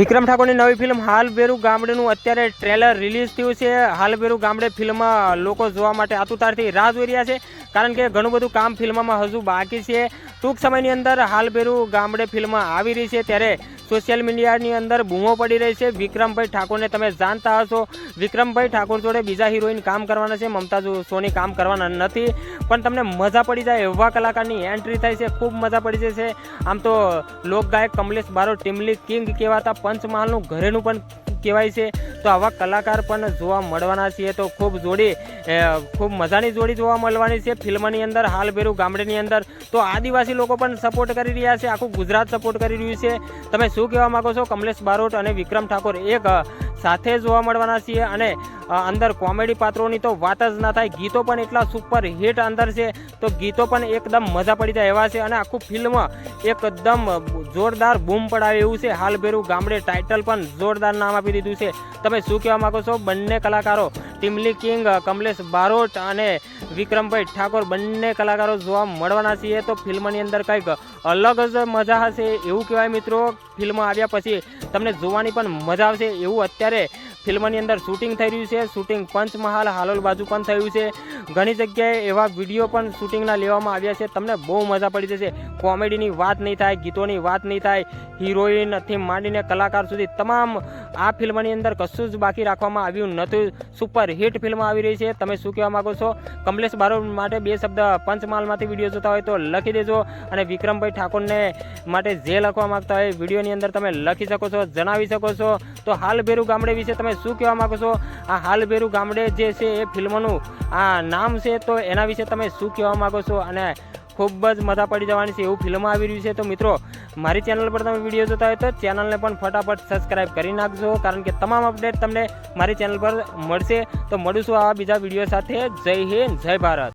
વિક્રમ ઠાકોરની નવી ફિલ્મ હાલબેરુ ગામડેનું અત્યારે trailer release થયું છે. હાલબેરુ ગામડે ફિલ્મમાં લોકો જોવા માટે આતુરતાથી રાહ જોઈ રહ્યા છે. કારણ કે ઘણું બધું કામ ફિલ્મમાં હજુ બાકી છે. ટૂંક સમયની અંદર હાલબેરુ ગામડે ફિલ્મ આવી રહી છે. ત્યારે સોશિયલ મીડિયાની અંદર બૂમો પડી રહી છે. વિક્રમભાઈ ઠાકોરને તમે જાણતા હશો. વિક્રમભાઈ ઠાકોર જોડે બીજા હિરોઈન કામ કરવાના છે. મમતાજ સોની કામ કરવાના નથી. પણ તમને મજા પડી જાય એવા કલાકારની એન્ટ્રી થાય છે. ખૂબ મજા પડી જશે. આમ તો લોકગાયક કમલેશ બારો ટીમલી કિંગ કહેવાતા પંચમહાલનું ઘરેનું પણ કહેવાય છે. તો આવા કલાકાર પણ જોવા મળવાના છીએ. તો ખૂબ જોડી ખૂબ મજાની જોડી જોવા મળવાની છે ફિલ્મની અંદર, હાલભેરું ગામડેની અંદર. તો આદિવાસી લોકો પણ સપોર્ટ કરી રહ્યા છે. આખું ગુજરાત સપોર્ટ કરી રહ્યું છે. તમે શું કહેવા માંગો છો? કમલેશ બારોટ અને વિક્રમ ઠાકોર એક સાથે જોવા મળવાના છીએ અને અંદર કોમેડી પાત્રોની તો વાત જ ના થાય. ગીતો પણ એટલા સુપર હિટ અંદર છે, તો ગીતો પણ એકદમ મજા પડી જાય એવા છે અને આખું ફિલ્મ એકદમ જોરદાર બૂમ પડાવે એવું છે. હાલ બેરું ગામડે ટાઇટલ પણ જોરદાર નામ આપી દીધું છે. તમે શું કહેવા માંગો છો? બંને કલાકારો ટીમલી કિંગ, કમલેશ બારોટ અને વિક્રમભાઈ ઠાકોર બંને કલાકારો જોવા મળવાના છીએ. તો ફિલ્મની અંદર કંઈક અલગ જ મજા હશે એવું કહેવાય મિત્રો. ફિલ્મ આવ્યા પછી તમને જોવાની પણ મજા આવશે. એવું અત્યારે ફિલ્મની અંદર શૂટિંગ થઈ રહ્યું છે. શૂટિંગ પંચમહાલ, હાલોલ બાજુ પણ થયું છે. ઘણી જગ્યાએ એવા વીડિયો પણ શૂટિંગના લેવામાં આવ્યા છે. તમને બહુ મજા પડી જશે. કોમેડીની વાત નહીં થાય, ગીતોની વાત નહીં થાય. હિરોઈનથી માંડીને કલાકાર સુધી તમામ આ ફિલ્મની અંદર કશું જ બાકી રાખવામાં આવ્યું નથી સુપર હિટ ફિલ્મ આવી રહી છે. તમે શું કહેવા માંગો છો? કમલેશ બારોટ માટે બે શબ્દ પંચમહાલમાંથી વીડિયો જોતા હોય તો લખી દેજો અને વિક્રમભાઈ ઠાકોરને માટે જે લખવા માંગતા હોય વિડીયોની અંદર તમે લખી શકો છો, જણાવી શકો છો. તો હાલભેરુ ગામડે વિશે તમે શું કહેવા માંગો છો? આ હાલભેરુ ગામડે જે છે એ ફિલ્મનું આ નામ છે તો એના વિશે તમે શું કહેવા માંગો છો? અને ખૂબ જ મજા પડી જવાની છે એવું ફિલ્મ આવી રહ્યું છે. તો મિત્રો મારી ચેનલ પર તમે વીડિયો જોતા હોય તો ચેનલને પણ ફટાફટ સબસ્ક્રાઈબ કરી નાખજો, કારણ કે તમામ અપડેટ તમને મારી ચેનલ પર મળશે. તો મળીશું આવા બીજા વીડિયો સાથે. જય હિન્દ, જય ભારત.